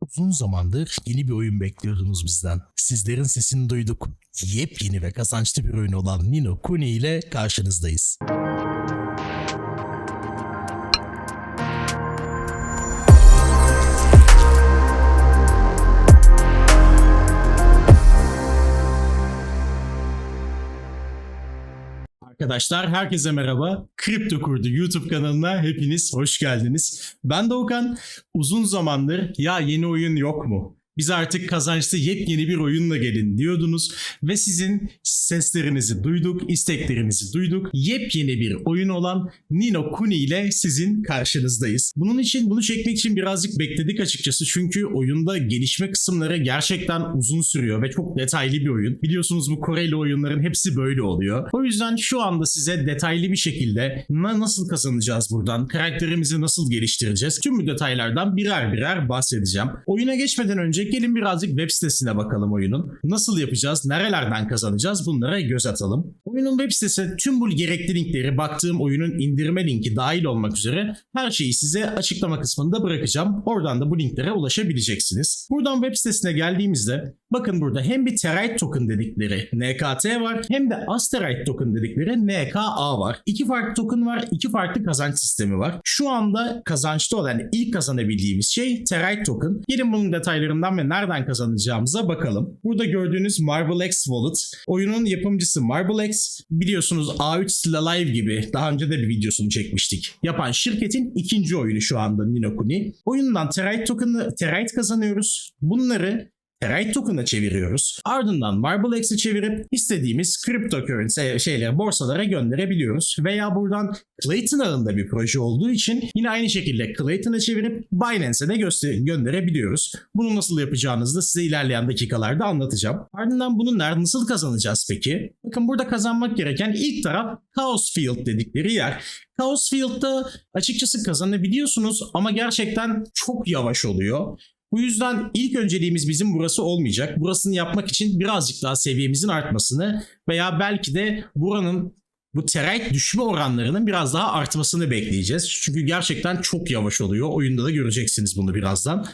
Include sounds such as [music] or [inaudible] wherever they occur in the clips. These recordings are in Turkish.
Uzun zamandır yeni bir oyun bekliyordunuz bizden. Sizlerin sesini duyduk. Yepyeni ve kazançlı bir oyun olan Nino Kuni ile karşınızdayız. Arkadaşlar herkese merhaba. Kripto Kurdu YouTube kanalına hepiniz hoş geldiniz. Ben Doğukan. Uzun zamandır ya yeni oyun yok mu? Biz artık kazançlı yepyeni bir oyunla gelin diyordunuz ve sizin seslerinizi duyduk, isteklerinizi duyduk. Yepyeni bir oyun olan Nino Kuni ile sizin karşınızdayız. Bunun için bunu çekmek için birazcık bekledik açıkçası çünkü oyunda gelişme kısımları gerçekten uzun sürüyor ve çok detaylı bir oyun. Biliyorsunuz bu Koreli oyunların hepsi böyle oluyor. O yüzden şu anda size detaylı bir şekilde na- nasıl kazanacağız buradan, karakterimizi nasıl geliştireceğiz tüm bu detaylardan birer birer bahsedeceğim. Oyuna geçmeden önce gelin birazcık web sitesine bakalım oyunun. Nasıl yapacağız, nerelerden kazanacağız bunlara göz atalım. Oyunun web sitesi tüm bu gerekli linkleri baktığım oyunun indirme linki dahil olmak üzere her şeyi size açıklama kısmında bırakacağım. Oradan da bu linklere ulaşabileceksiniz. Buradan web sitesine geldiğimizde bakın burada hem bir Terite token dedikleri NKT var hem de Asterite token dedikleri NKA var. İki farklı token var, iki farklı kazanç sistemi var. Şu anda kazançlı olan ilk kazanabildiğimiz şey Terite token. Gelin bunun detaylarından ve nereden kazanacağımıza bakalım. Burada gördüğünüz MarbleX Wallet. Oyunun yapımcısı MarbleX. Biliyorsunuz A3 Still Alive gibi daha önce de bir videosunu çekmiştik. Yapan şirketin ikinci oyunu şu anda Nino Kuni. Oyundan Terite token'ı Terite kazanıyoruz. Bunları Terite token'a çeviriyoruz. Ardından MarbleX'i çevirip istediğimiz cryptocurrency şeyleri borsalara gönderebiliyoruz. Veya buradan Clayton ağında bir proje olduğu için yine aynı şekilde Clayton'a çevirip Binance'e de gönderebiliyoruz. Bunu nasıl yapacağınızı da size ilerleyen dakikalarda anlatacağım. Ardından bunu nerede nasıl kazanacağız peki? Bakın burada kazanmak gereken ilk taraf Chaos Field dedikleri yer. Chaos Field'da açıkçası kazanabiliyorsunuz ama gerçekten çok yavaş oluyor. Bu yüzden ilk önceliğimiz bizim burası olmayacak. Burasını yapmak için birazcık daha seviyemizin artmasını veya belki de buranın bu terite düşme oranlarının biraz daha artmasını bekleyeceğiz. Çünkü gerçekten çok yavaş oluyor. Oyunda da göreceksiniz bunu birazdan.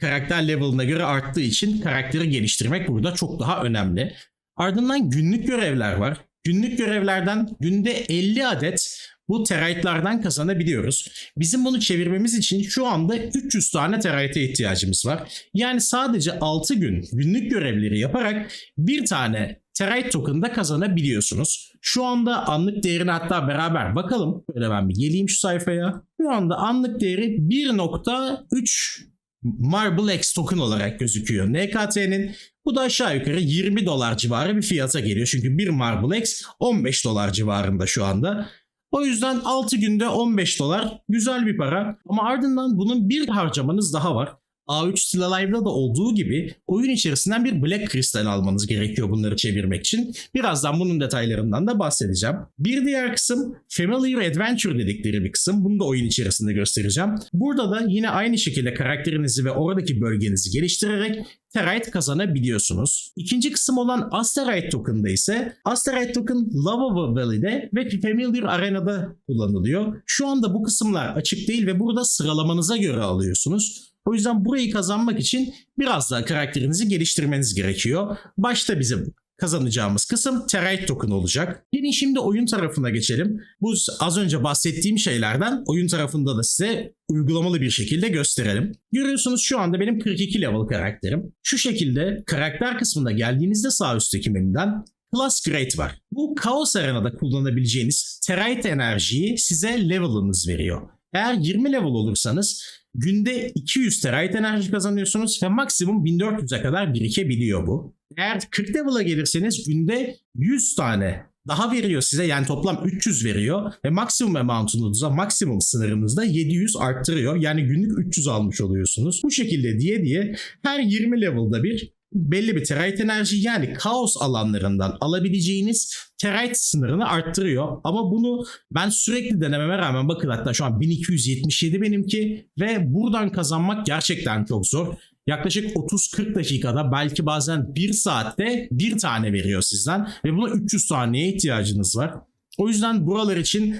Karakter level'ına göre arttığı için karakteri geliştirmek burada çok daha önemli. Ardından günlük görevler var. Günlük görevlerden günde 50 adet bu terayitlerden kazanabiliyoruz. Bizim bunu çevirmemiz için şu anda 300 tane terayite ihtiyacımız var. Yani sadece 6 gün günlük görevleri yaparak bir tane terayit token'da kazanabiliyorsunuz. Şu anda anlık değerini hatta beraber bakalım. Böyle ben bir geleyim şu sayfaya. Şu anda anlık değeri 1.3 Marble X token olarak gözüküyor. NKT'nin bu da aşağı yukarı 20 dolar civarı bir fiyata geliyor. Çünkü bir Marble X 15 dolar civarında şu anda. O yüzden 6 günde 15 dolar güzel bir para. Ama ardından bunun bir harcamanız daha var. A3 Still Alive'da da olduğu gibi oyun içerisinden bir Black Crystal almanız gerekiyor bunları çevirmek için. Birazdan bunun detaylarından da bahsedeceğim. Bir diğer kısım Familiar Adventure dedikleri bir kısım. Bunu da oyun içerisinde göstereceğim. Burada da yine aynı şekilde karakterinizi ve oradaki bölgenizi geliştirerek Terite kazanabiliyorsunuz. İkinci kısım olan Asterite Token'da ise Asterite Token Lava Valley'de ve Familiar Arena'da kullanılıyor. Şu anda bu kısımlar açık değil ve burada sıralamanıza göre alıyorsunuz. O yüzden burayı kazanmak için biraz daha karakterinizi geliştirmeniz gerekiyor. Başta bizim kazanacağımız kısım Terite Token olacak. Gelin şimdi oyun tarafına geçelim. Bu az önce bahsettiğim şeylerden oyun tarafında da size uygulamalı bir şekilde gösterelim. Görüyorsunuz şu anda benim 42 level karakterim. Şu şekilde karakter kısmına geldiğinizde sağ üstteki menüden Plus Grade var. Bu Chaos Arena'da kullanabileceğiniz Terite enerjiyi size level'ınız veriyor. Eğer 20 level olursanız günde 200 terayit enerji kazanıyorsunuz ve maksimum 1400'e kadar birikebiliyor bu. Eğer 40 level'a gelirseniz günde 100 tane daha veriyor size yani toplam 300 veriyor ve maksimum amount'unuzda maksimum sınırınızda 700 arttırıyor. Yani günlük 300 almış oluyorsunuz. Bu şekilde diye diye her 20 level'da bir belli bir terayit enerji yani kaos alanlarından alabileceğiniz terayit sınırını arttırıyor. Ama bunu ben sürekli denememe rağmen bakın hatta şu an 1277 benimki ve buradan kazanmak gerçekten çok zor. Yaklaşık 30-40 dakikada belki bazen 1 saatte bir tane veriyor sizden ve buna 300 saniyeye ihtiyacınız var. O yüzden buralar için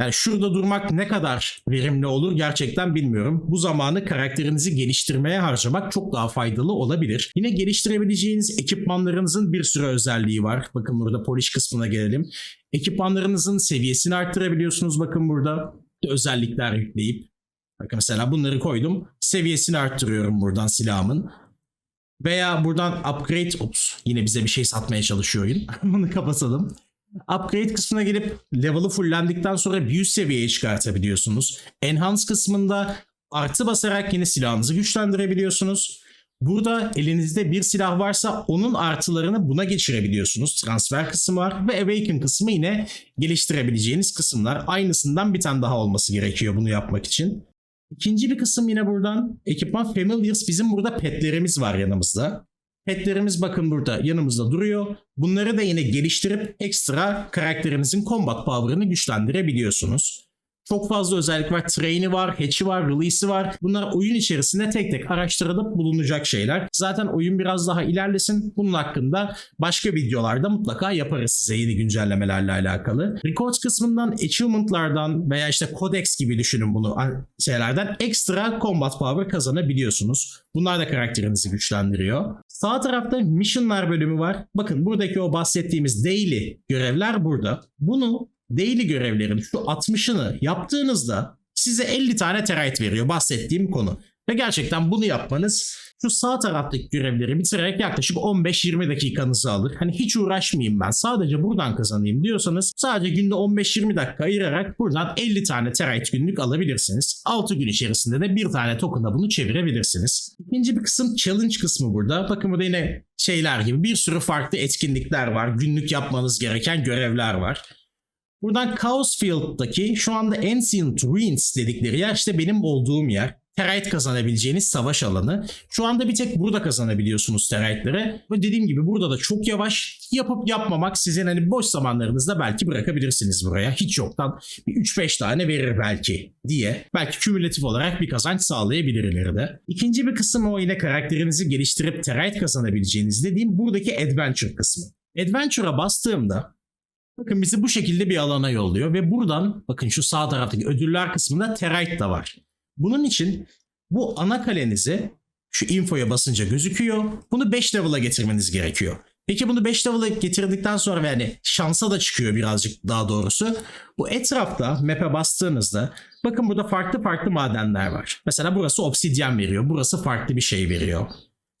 Yani şurada durmak ne kadar verimli olur gerçekten bilmiyorum. Bu zamanı karakterinizi geliştirmeye harcamak çok daha faydalı olabilir. Yine geliştirebileceğiniz ekipmanlarınızın bir sürü özelliği var. Bakın burada polish kısmına gelelim. Ekipmanlarınızın seviyesini arttırabiliyorsunuz bakın burada. Özellikler yükleyip. Bakın mesela bunları koydum. Seviyesini arttırıyorum buradan silahımın. Veya buradan upgrade, ups yine bize bir şey satmaya çalışıyor oyun. [laughs] Bunu kapatalım. Upgrade kısmına gelip level'ı fullendikten sonra üst seviyeye çıkartabiliyorsunuz. Enhance kısmında artı basarak yine silahınızı güçlendirebiliyorsunuz. Burada elinizde bir silah varsa onun artılarını buna geçirebiliyorsunuz. Transfer kısmı var ve Awaken kısmı yine geliştirebileceğiniz kısımlar. Aynısından bir tane daha olması gerekiyor bunu yapmak için. İkinci bir kısım yine buradan ekipman Familiars bizim burada petlerimiz var yanımızda. Petlerimiz bakın burada yanımızda duruyor. Bunları da yine geliştirip ekstra karakterinizin combat power'ını güçlendirebiliyorsunuz. Çok fazla özellik var. Train'i var, hatch'i var, release'i var. Bunlar oyun içerisinde tek tek araştırılıp bulunacak şeyler. Zaten oyun biraz daha ilerlesin. Bunun hakkında başka videolarda mutlaka yaparız size yeni güncellemelerle alakalı. Records kısmından, achievement'lardan veya işte codex gibi düşünün bunu şeylerden ekstra combat power kazanabiliyorsunuz. Bunlar da karakterinizi güçlendiriyor. Sağ tarafta missionlar bölümü var. Bakın buradaki o bahsettiğimiz daily görevler burada. Bunu daily görevlerin şu 60'ını yaptığınızda size 50 tane terite veriyor bahsettiğim konu. Ve gerçekten bunu yapmanız şu sağ taraftaki görevleri bitirerek yaklaşık 15-20 dakikanızı alır. Hani hiç uğraşmayayım ben sadece buradan kazanayım diyorsanız sadece günde 15-20 dakika ayırarak buradan 50 tane terite günlük alabilirsiniz. 6 gün içerisinde de bir tane token'a bunu çevirebilirsiniz. İkinci bir kısım challenge kısmı burada. Bakın burada yine şeyler gibi bir sürü farklı etkinlikler var. Günlük yapmanız gereken görevler var. Buradan Chaos Field'daki şu anda Ancient Ruins dedikleri yer işte benim olduğum yer. Terite kazanabileceğiniz savaş alanı. Şu anda bir tek burada kazanabiliyorsunuz terite'leri. Ve dediğim gibi burada da çok yavaş yapıp yapmamak sizin hani boş zamanlarınızda belki bırakabilirsiniz buraya. Hiç yoktan bir 3-5 tane verir belki diye. Belki kümülatif olarak bir kazanç sağlayabilir ileride. İkinci bir kısım o yine karakterinizi geliştirip terite kazanabileceğiniz dediğim buradaki adventure kısmı. Adventure'a bastığımda Bakın bizi bu şekilde bir alana yolluyor ve buradan bakın şu sağ taraftaki ödüller kısmında Terite de var. Bunun için bu ana kalenizi şu infoya basınca gözüküyor. Bunu 5 level'a getirmeniz gerekiyor. Peki bunu 5 level'a getirdikten sonra yani şansa da çıkıyor birazcık daha doğrusu. Bu etrafta map'e bastığınızda bakın burada farklı farklı madenler var. Mesela burası obsidyen veriyor. Burası farklı bir şey veriyor.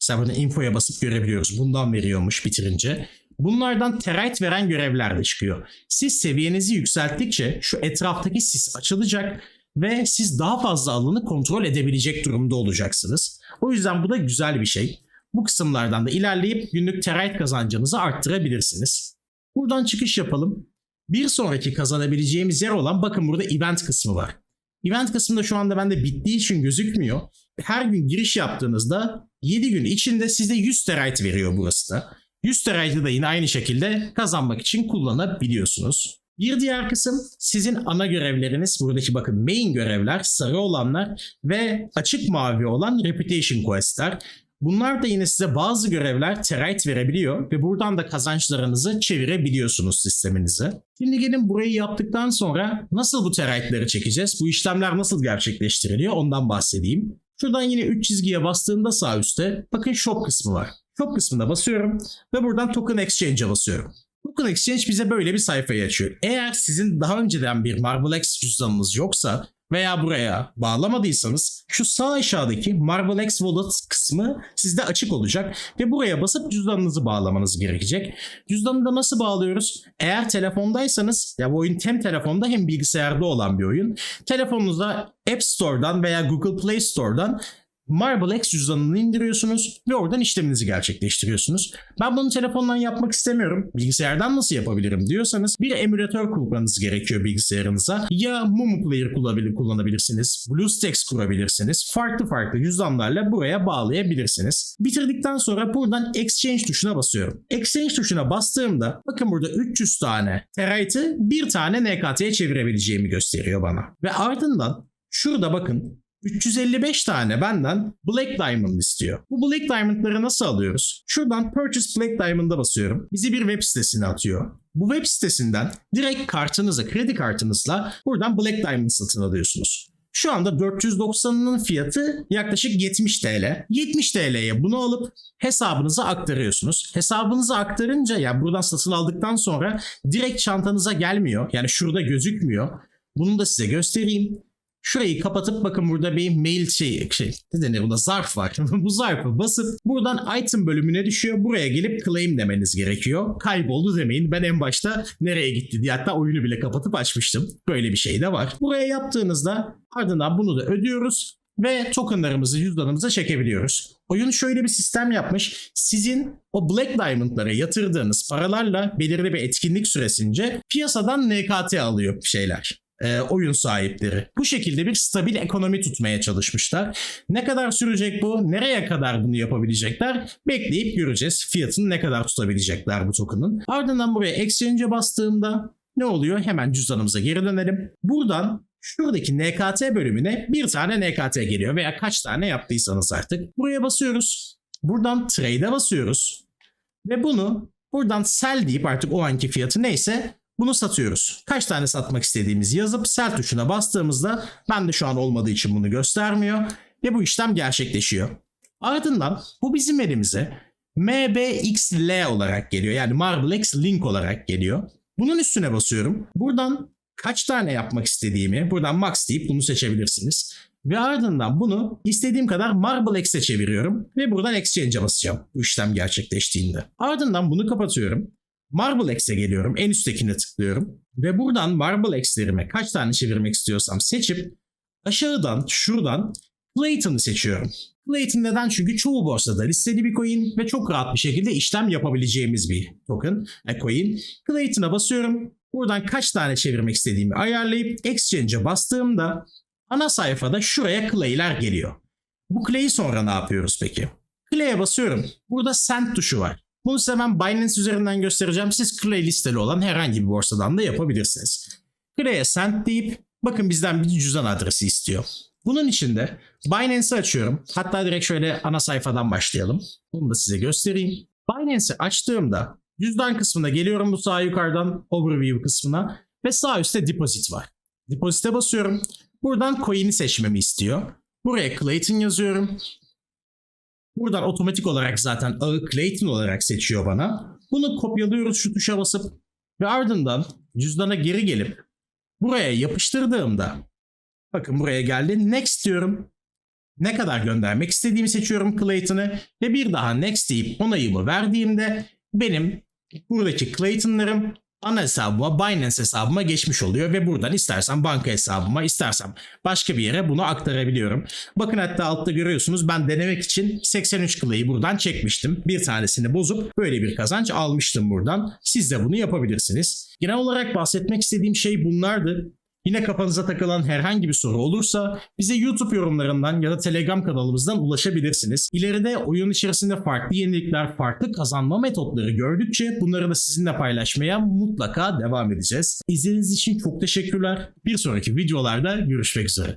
Mesela burada infoya basıp görebiliyoruz. Bundan veriyormuş bitirince. Bunlardan terite veren görevler de çıkıyor. Siz seviyenizi yükselttikçe şu etraftaki sis açılacak ve siz daha fazla alanı kontrol edebilecek durumda olacaksınız. O yüzden bu da güzel bir şey. Bu kısımlardan da ilerleyip günlük terite kazancınızı arttırabilirsiniz. Buradan çıkış yapalım. Bir sonraki kazanabileceğimiz yer olan bakın burada event kısmı var. Event kısmında şu anda bende bittiği için gözükmüyor. Her gün giriş yaptığınızda 7 gün içinde size 100 terite veriyor burası da. 100 teraydı da yine aynı şekilde kazanmak için kullanabiliyorsunuz. Bir diğer kısım sizin ana görevleriniz. Buradaki bakın main görevler, sarı olanlar ve açık mavi olan reputation questler. Bunlar da yine size bazı görevler terite verebiliyor ve buradan da kazançlarınızı çevirebiliyorsunuz sisteminize. Şimdi gelin burayı yaptıktan sonra nasıl bu terite'leri çekeceğiz? Bu işlemler nasıl gerçekleştiriliyor ondan bahsedeyim. Şuradan yine 3 çizgiye bastığımda sağ üstte bakın shop kısmı var. Shop kısmına basıyorum ve buradan Token Exchange'e basıyorum. Token Exchange bize böyle bir sayfayı açıyor. Eğer sizin daha önceden bir MarbleX cüzdanınız yoksa veya buraya bağlamadıysanız şu sağ aşağıdaki MarbleX Wallet kısmı sizde açık olacak ve buraya basıp cüzdanınızı bağlamanız gerekecek. Cüzdanı da nasıl bağlıyoruz? Eğer telefondaysanız ya bu oyun hem telefonda hem bilgisayarda olan bir oyun. Telefonunuza App Store'dan veya Google Play Store'dan MarbleX cüzdanını indiriyorsunuz ve oradan işleminizi gerçekleştiriyorsunuz. Ben bunu telefondan yapmak istemiyorum. Bilgisayardan nasıl yapabilirim diyorsanız bir emülatör kurmanız gerekiyor bilgisayarınıza. Ya Mumu Player kullanabilirsiniz, BlueStacks kurabilirsiniz. Farklı farklı cüzdanlarla buraya bağlayabilirsiniz. Bitirdikten sonra buradan Exchange tuşuna basıyorum. Exchange tuşuna bastığımda bakın burada 300 tane Terite'ı bir tane NKT'ye çevirebileceğimi gösteriyor bana. Ve ardından şurada bakın 355 tane benden Black Diamond istiyor. Bu Black Diamond'ları nasıl alıyoruz? Şuradan Purchase Black Diamond'a basıyorum. Bizi bir web sitesine atıyor. Bu web sitesinden direkt kartınıza, kredi kartınızla buradan Black Diamond satın alıyorsunuz. Şu anda 490'ın fiyatı yaklaşık 70 TL. 70 TL'ye bunu alıp hesabınıza aktarıyorsunuz. Hesabınıza aktarınca ya buradan satın aldıktan sonra direkt çantanıza gelmiyor. Yani şurada gözükmüyor. Bunu da size göstereyim. Şurayı kapatıp bakın burada bir mail şey, şey ne denir buna zarf var. [laughs] Bu zarfı basıp buradan item bölümüne düşüyor. Buraya gelip claim demeniz gerekiyor. Kayboldu demeyin. Ben en başta nereye gitti diye hatta oyunu bile kapatıp açmıştım. Böyle bir şey de var. Buraya yaptığınızda ardından bunu da ödüyoruz ve tokenlarımızı cüzdanımıza çekebiliyoruz. Oyun şöyle bir sistem yapmış. Sizin o Black Diamond'lara yatırdığınız paralarla belirli bir etkinlik süresince piyasadan NKT alıyor şeyler e, oyun sahipleri. Bu şekilde bir stabil ekonomi tutmaya çalışmışlar. Ne kadar sürecek bu? Nereye kadar bunu yapabilecekler? Bekleyip göreceğiz. Fiyatını ne kadar tutabilecekler bu token'ın. Ardından buraya exchange'e bastığımda ne oluyor? Hemen cüzdanımıza geri dönelim. Buradan şuradaki NKT bölümüne bir tane NKT geliyor veya kaç tane yaptıysanız artık. Buraya basıyoruz. Buradan trade'e basıyoruz. Ve bunu buradan sell deyip artık o anki fiyatı neyse bunu satıyoruz. Kaç tane satmak istediğimizi yazıp sell tuşuna bastığımızda ben de şu an olmadığı için bunu göstermiyor ve bu işlem gerçekleşiyor. Ardından bu bizim elimize MBXL olarak geliyor. Yani Marblex Link olarak geliyor. Bunun üstüne basıyorum. Buradan kaç tane yapmak istediğimi buradan max deyip bunu seçebilirsiniz. Ve ardından bunu istediğim kadar Marblex'e çeviriyorum ve buradan Exchange'e basacağım bu işlem gerçekleştiğinde. Ardından bunu kapatıyorum. Marblex'e geliyorum. En üsttekine tıklıyorum. Ve buradan Marblex'lerime kaç tane çevirmek istiyorsam seçip aşağıdan şuradan Clayton'ı seçiyorum. Clayton neden? Çünkü çoğu borsada listeli bir coin ve çok rahat bir şekilde işlem yapabileceğimiz bir token, e, coin. Clayton'a basıyorum. Buradan kaç tane çevirmek istediğimi ayarlayıp Exchange'e bastığımda ana sayfada şuraya Clay'ler geliyor. Bu Clay'i sonra ne yapıyoruz peki? Clay'e basıyorum. Burada send tuşu var. Bunu size ben Binance üzerinden göstereceğim. Siz Clay listeli olan herhangi bir borsadan da yapabilirsiniz. Clay'e send deyip bakın bizden bir cüzdan adresi istiyor. Bunun için de Binance'i açıyorum. Hatta direkt şöyle ana sayfadan başlayalım. Bunu da size göstereyim. Binance'i açtığımda cüzdan kısmına geliyorum bu sağ yukarıdan overview kısmına ve sağ üstte deposit var. Deposit'e basıyorum. Buradan coin'i seçmemi istiyor. Buraya Clayton yazıyorum. Buradan otomatik olarak zaten ağı Clayton olarak seçiyor bana. Bunu kopyalıyoruz şu tuşa basıp ve ardından cüzdana geri gelip buraya yapıştırdığımda bakın buraya geldi. Next diyorum. Ne kadar göndermek istediğimi seçiyorum Clayton'ı ve bir daha next deyip onayımı verdiğimde benim buradaki Clayton'larım ana hesabıma Binance hesabıma geçmiş oluyor ve buradan istersen banka hesabıma istersem başka bir yere bunu aktarabiliyorum. Bakın hatta altta görüyorsunuz ben denemek için 83 Clay'i buradan çekmiştim. Bir tanesini bozup böyle bir kazanç almıştım buradan. Siz de bunu yapabilirsiniz. Genel olarak bahsetmek istediğim şey bunlardı. Yine kafanıza takılan herhangi bir soru olursa bize YouTube yorumlarından ya da Telegram kanalımızdan ulaşabilirsiniz. İleride oyun içerisinde farklı yenilikler, farklı kazanma metotları gördükçe bunları da sizinle paylaşmaya mutlaka devam edeceğiz. İzlediğiniz için çok teşekkürler. Bir sonraki videolarda görüşmek üzere.